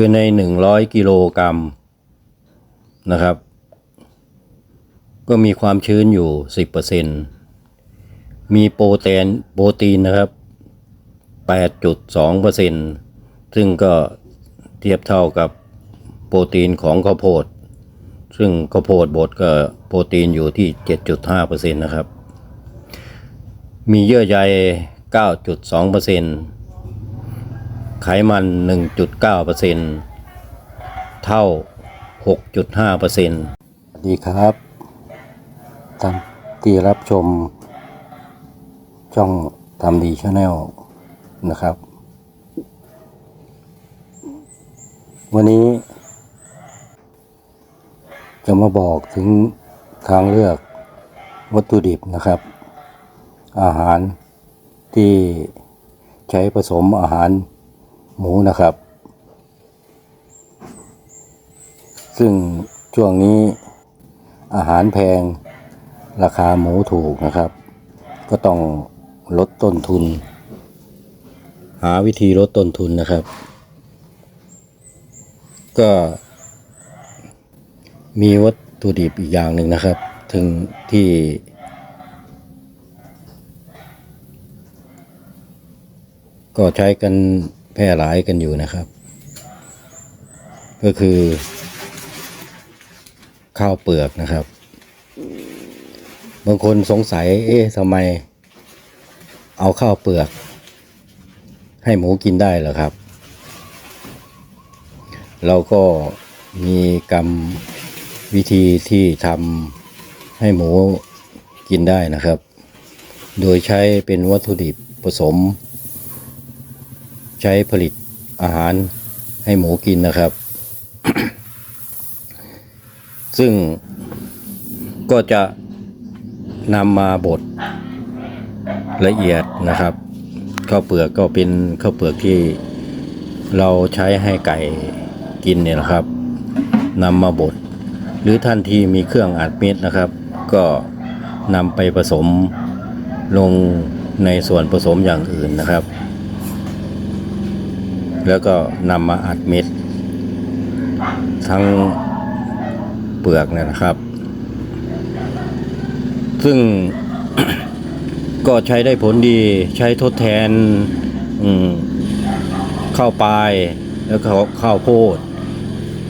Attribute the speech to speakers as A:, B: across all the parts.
A: คือในหนึ่งร้อยกิโลกรัมนะครับ ก็มีความชื้นอยู่สิบเปอร์เซ็นมีโปรตีนโปรตีนนะครับแปดจุดสองเปอร์เซ็นซึ่งก็เทียบเท่ากับโปรตีนของข้าวโพด ซึ่งข้าวโพดบดก็โปรตีนอยู่ที่ 7.5%นะครับ มีเยื่อใย 9.2% ไขมัน 1.9%เท่า 6.5%ดีครับท่านที่รับชมช่องทำดีชาแนลนะครับ วันนี้ จะมาบอกถึงทางเลือกวัตถุดิบนะครับ อาหารที่ใช้ผสมอาหาร หมูนะครับ ซึ่งช่วงนี้อาหารแพงราคาหมูถูกนะครับ ก็ต้องลดต้นทุน หาวิธีลดต้นทุนนะครับ ก็มีวัตถุดิบอีกอย่างหนึ่งนะครับ ถึงที่ ก็ใช้กัน พร่หลายกันอยู่นะครับ ก็คือ ข้าวเปลือกนะครับ บางคนสงสัย เอ๊ะทำไม เอาข้าวเปลือก ให้หมูกินได้เหรอครับ เราก็มีกรรมวิธีที่ทำให้หมูกินได้นะครับ โดยใช้เป็นวัตถุดิบผสม ใช้ผลิตอาหารให้หมูกินนะครับ ซึ่งก็จะนำมาบดละเอียดนะครับข้าวเปลือกก็เป็นข้าวเปลือกที่เราใช้ให้ไก่กินเนี่ยนะครับนำมาบดหรือท่านที่มีเครื่องอัดเม็ดนะครับ ก็นำไปผสมลงในส่วนผสมอย่างอื่นนะครับ แล้วก็นำมาอัดเม็ด ทั้งเปลือกเนี่ยนะครับ ซึ่งก็ใช้ได้ผลดีใช้ทดแทนข้าวปลายแล้วก็ข้าวโพด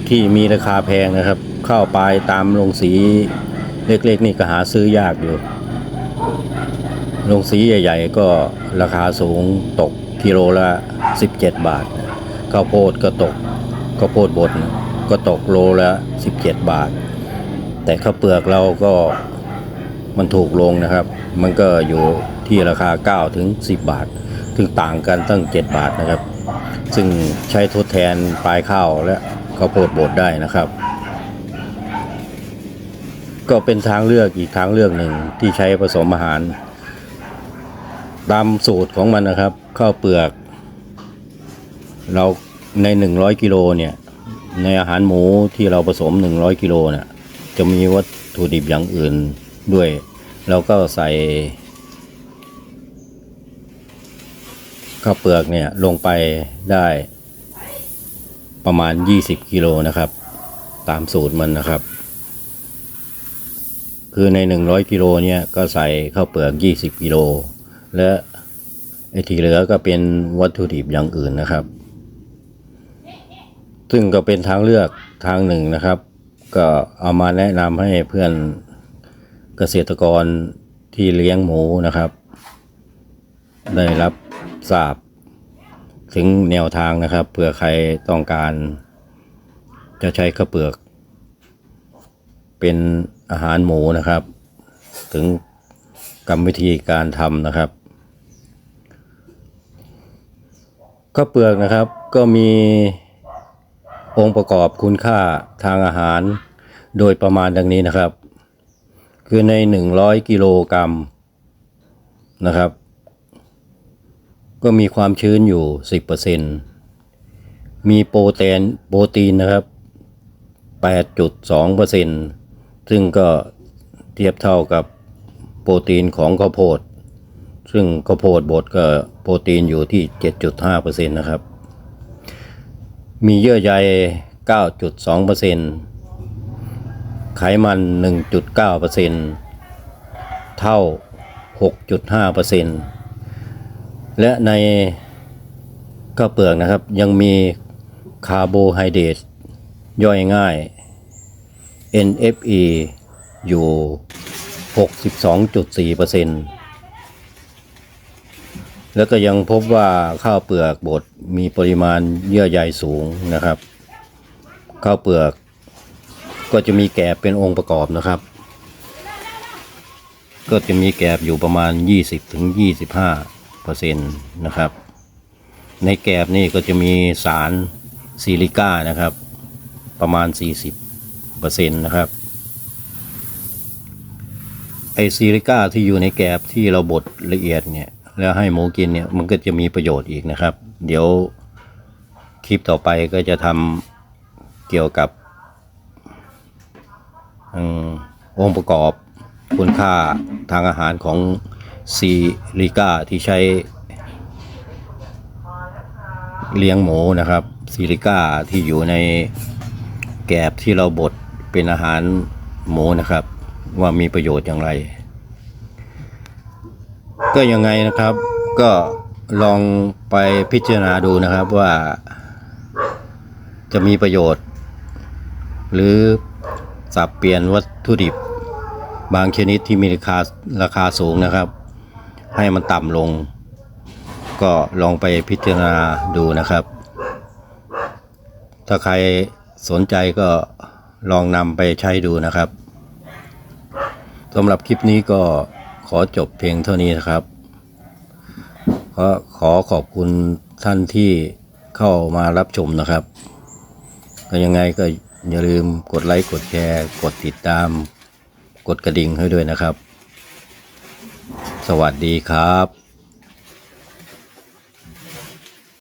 A: ที่มีราคาแพงนะครับ ข้าวปลายตามโรงสีเล็กๆนี่ก็หาซื้อยากอยู่ โรงสีใหญ่ ๆ ก็ราคาสูงตกกิโลละ 17 บาทข้าวโพดก็ตกข้าวโพดบดก็ตกโลละ 17 บาท แต่ข้าวเปลือกเราก็มันถูกลงนะครับ มันก็อยู่ที่ราคา 9 ถึง 10 บาทถึงต่างกันตั้ง 7 บาทนะครับ ซึ่งใช้ทดแทนปลายข้าวและข้าวโพดบดได้นะครับ ก็เป็นทางเลือกอีกทางเลือกหนึ่งที่ใช้ผสมอาหาร ตามสูตรของมันนะครับ ข้าวเปลือก เราใน 100กิโลเนี่ย ในอาหารหมูที่เราผสม 100กิโลเนี่ยจะมีวัตถุดิบอย่างอื่นด้วย เราก็ใส่ ข้าวเปลือกเนี่ยลงไปได้ประมาณ 20กิโลนะครับ ตามสูตรมันนะครับ คือใน 100กิโลเนี่ยก็ใส่ข้าวเปลือก 20กิโล และไอ้ที่เหลือก็เป็นวัตถุดิบอย่างอื่นนะครับ ซึ่งก็เป็นทางเลือกทางหนึ่งนะครับ ก็เอามาแนะนำให้เพื่อนเกษตรกรที่เลี้ยงหมูนะครับ ได้รับทราบถึงแนวทางนะครับเผื่อใครต้องการ จะใช้ข้าวเปลือก เป็นอาหารหมูนะครับ ถึงกรรมวิธีการทำนะครับ ข้าวเปลือกนะครับก็มีองค์ประกอบคุณค่าทางอาหาร โดยประมาณดังนี้นะครับ คือใน 100 กิโลกรัมนะครับ ก็มีความชื้นอยู่ 10%มีโปรตีนโปรตีนนะครับ 8.2%ซึ่งก็เทียบเท่ากับโปรตีนของข้าวโพด ซึ่งข้าวโพดบดก็โปรตีนอยู่ที่ 7.5%นะครับ มีเยื่อใย 9.2%ไขมัน 1.9%เท่า 6.5%และในข้าวเปลือกนะครับยังมีคาร์โบไฮเดรตย่อยง่าย NFE อยู่ 62.4% แล้วก็ยังพบว่าข้าวเปลือกบดมีปริมาณเยื่อใยสูงนะครับ ข้าวเปลือกก็จะมีแกบเป็นองค์ประกอบนะครับ ก็จะมีแกบอยู่ประมาณ 20-25เปอร์เซ็นต์นะครับ ในแกบนี่ก็จะมีสารซิลิก้านะครับ ประมาณ 40เปอร์เซ็นต์นะครับไอซิลิก้าที่อยู่ในแกบที่เราบดละเอียดเนี่ย แล้วให้หมูกินเนี่ยมันก็จะมีประโยชน์อีกนะครับ เดี๋ยวคลิปต่อไปก็จะทำเกี่ยวกับองค์ประกอบคุณค่าทางอาหารของซีลิก้าที่ใช้เลี้ยงหมูนะครับซิลิก้าที่อยู่ในแกบที่เราบดเป็นอาหารหมูนะครับ ว่ามีประโยชน์อย่างไร ก็ยังไงนะครับ ก็ลองไปพิจารณาดูนะครับว่าจะมีประโยชน์ หรือสับเปลี่ยนวัตถุดิบบางชนิดที่มีราคาราคาสูงนะครับ ให้มันต่ำลง ก็ลองไปพิจารณาดูนะครับ ถ้าใครสนใจก็ลองนำไปใช้ดูนะครับสำหรับคลิปนี้ก็ ขอจบเพียงเท่านี้นะครับก็ขอขอบคุณท่านที่เข้ามารับชมนะครับ ก็ยังไงก็อย่าลืมกดไลค์ กดแชร์ กดติดตาม กดกระดิ่งให้ด้วยนะครับ สวัสดีครับ